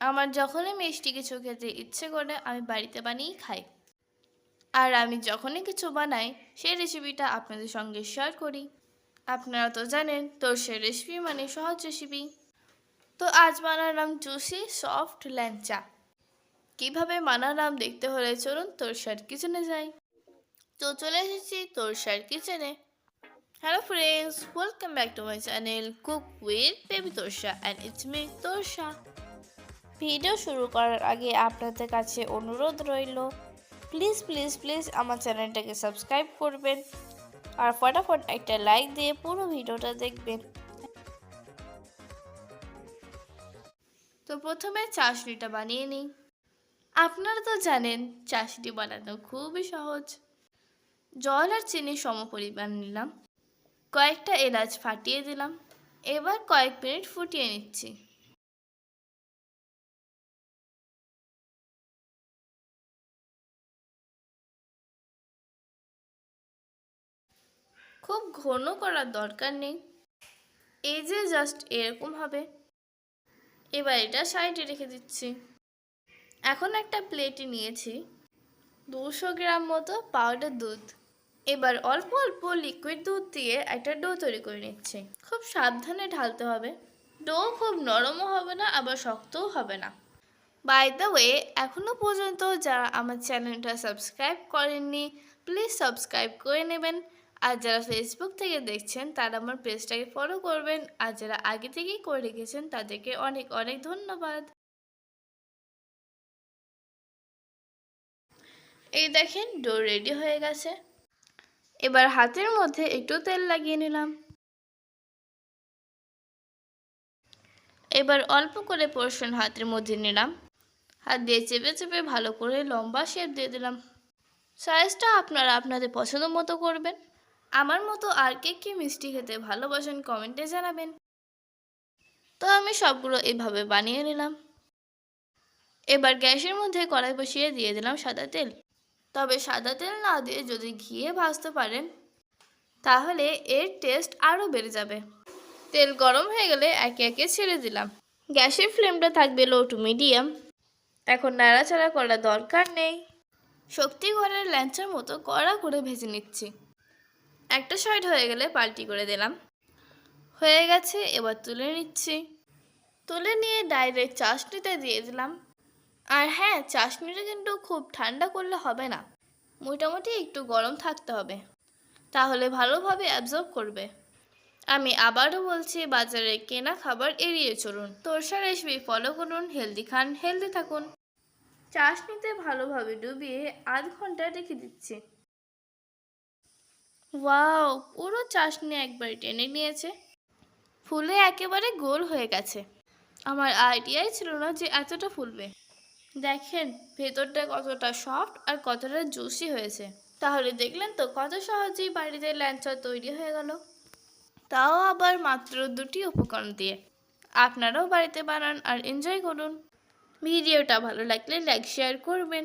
আমার যখনই মিষ্টি কিছু খেতে ইচ্ছে করে, আমি বাড়িতে বানিয়েই খাই। আর আমি যখনই কিছু বানাই, সেই রেসিপিটা আপনাদের সঙ্গে শেয়ার করি। আপনারা তো জানেন তোর সে রেসিপি মানে সহজ রেসিপি তো আজ বানালাম জুসি সফট ল্যাংচা। কীভাবে বানালাম দেখতে হলে চলুন তোরসার কিচেনে যাই। তো চলে এসেছি তোরসার কিচেনে hello friends welcome back to my channel cook with baby Torsa and it's me Torsa. Video শুরু করার আগে আপনাদের কাছে অনুরোধ রইল প্লিজ প্লিজ প্লিজ আমার চ্যানেলটাকে সাবস্ক্রাইব করবেন আর ফটাফট একটা লাইক দিয়ে পুরো ভিডিওটা দেখবেন। তো প্রথমে চাশনিটা বানিয়ে নিই। আপনারা তো জানেন, চাশনি বানানো খুবই সহজ। জল আর চিনি সম পরিমাণ নিলাম। কয়েকটা এলাচ ফাটিয়ে দিলাম। এবার কয়েক মিনিট ফুটিয়ে নিচ্ছি। খুব ঘন করার দরকার নেই। এই যে জাস্ট এরকম হবে। এবার এটা সাইডে রেখে দিচ্ছি। এখন একটা প্লেটে নিয়েছি দুশো গ্রাম মতো পাউডার দুধ। এবার অল্প অল্প লিকুইড দুধ দিয়ে একটা ডো তৈরি করে নিচ্ছি। খুব সাবধানে ঢালতে হবে। ডো খুব নরমও হবে না, আবার শক্তও হবে না। বাই দ্য ওয়ে এখনও পর্যন্ত যারা আমার চ্যানেলটা সাবস্ক্রাইব করেননি প্লিজ সাবস্ক্রাইব করে নেবেন। আর যারা ফেসবুক থেকে দেখছেন, তারা আমার পেজটাকে ফলো করবেন। আর যারা আগে থেকেই করে রেখেছেন, তাদেরকে অনেক অনেক ধন্যবাদ। এই দেখেন ডো রেডি হয়ে গেছে। এবার হাতের মধ্যে একটু তেল লাগিয়ে নিলাম। এবার অল্প করে পোর্শন হাতের মধ্যে নিলাম। হাত দিয়ে চেপে চেপে ভালো করে লম্বা শেপ দিয়ে দিলাম। সাইজটা আপনারা আপনাদের পছন্দ মতো করবেন। আমার মতো আর কে কি মিষ্টি খেতে ভালোবাসেন কমেন্টে জানাবেন। তো আমি সবগুলো এভাবে বানিয়ে নিলাম। এবার গ্যাসের মধ্যে কড়াই বসিয়ে দিয়ে দিলাম সাদা তেল। তবে সাদা তেল না দিয়ে যদি ঘিয়ে ভাজতে পারেন, তাহলে এর টেস্ট আরও বেড়ে যাবে। তেল গরম হয়ে গেলে একে একে ছেড়ে দিলাম। গ্যাসের ফ্লেমটা থাকবে লো টু মিডিয়াম এখন নাড়াচাড়া করার দরকার নেই। শক্তি ল্যাঞ্চার মতো কড়া করে ভেজে নিচ্ছি। একটা সাইড হয়ে গেলে পাল্টি করে দিলাম। হয়ে গেছে, এবার তুলে নিচ্ছি। তুলে নিয়ে ডাইরেক্ট চাশনিতে দিয়ে দিলাম। আর হ্যাঁ চাশনিটা কিন্তু খুব ঠান্ডা করলে হবে না। মোটামুটি একটু গরম থাকতে হবে। তাহলে ভালোভাবে অ্যাবজর্ব করবে। আমি আবারও বলছি, বাজারে কেনা খাবার এড়িয়ে চলুন। তোরসা রেসিপি ফলো করুন, হেলদি খান, হেলদি থাকুন। চাশনিতে ভালোভাবে ডুবিয়ে আধ ঘণ্টা রেখে দিচ্ছি। ওয়াও, পুরো চাশনি একবার টেনে নিয়েছে। ফুলে একেবারে গোল হয়ে গেছে। আমার আইডিয়াই ছিল না যে এতটা ফুলবে। দেখেন, ভেতরটা কতটা সফট আর কতটা জুসি হয়েছে। তাহলে দেখলেন তো কত সহজেই বাড়িতে ল্যাঞ্চা তৈরি হয়ে গেল। তাও আবার মাত্র দুটি উপকরণ দিয়ে। আপনারাও বাড়িতে বানান আর এনজয় করুন। ভিডিওটা ভালো লাগলে লাইক, শেয়ার করবেন।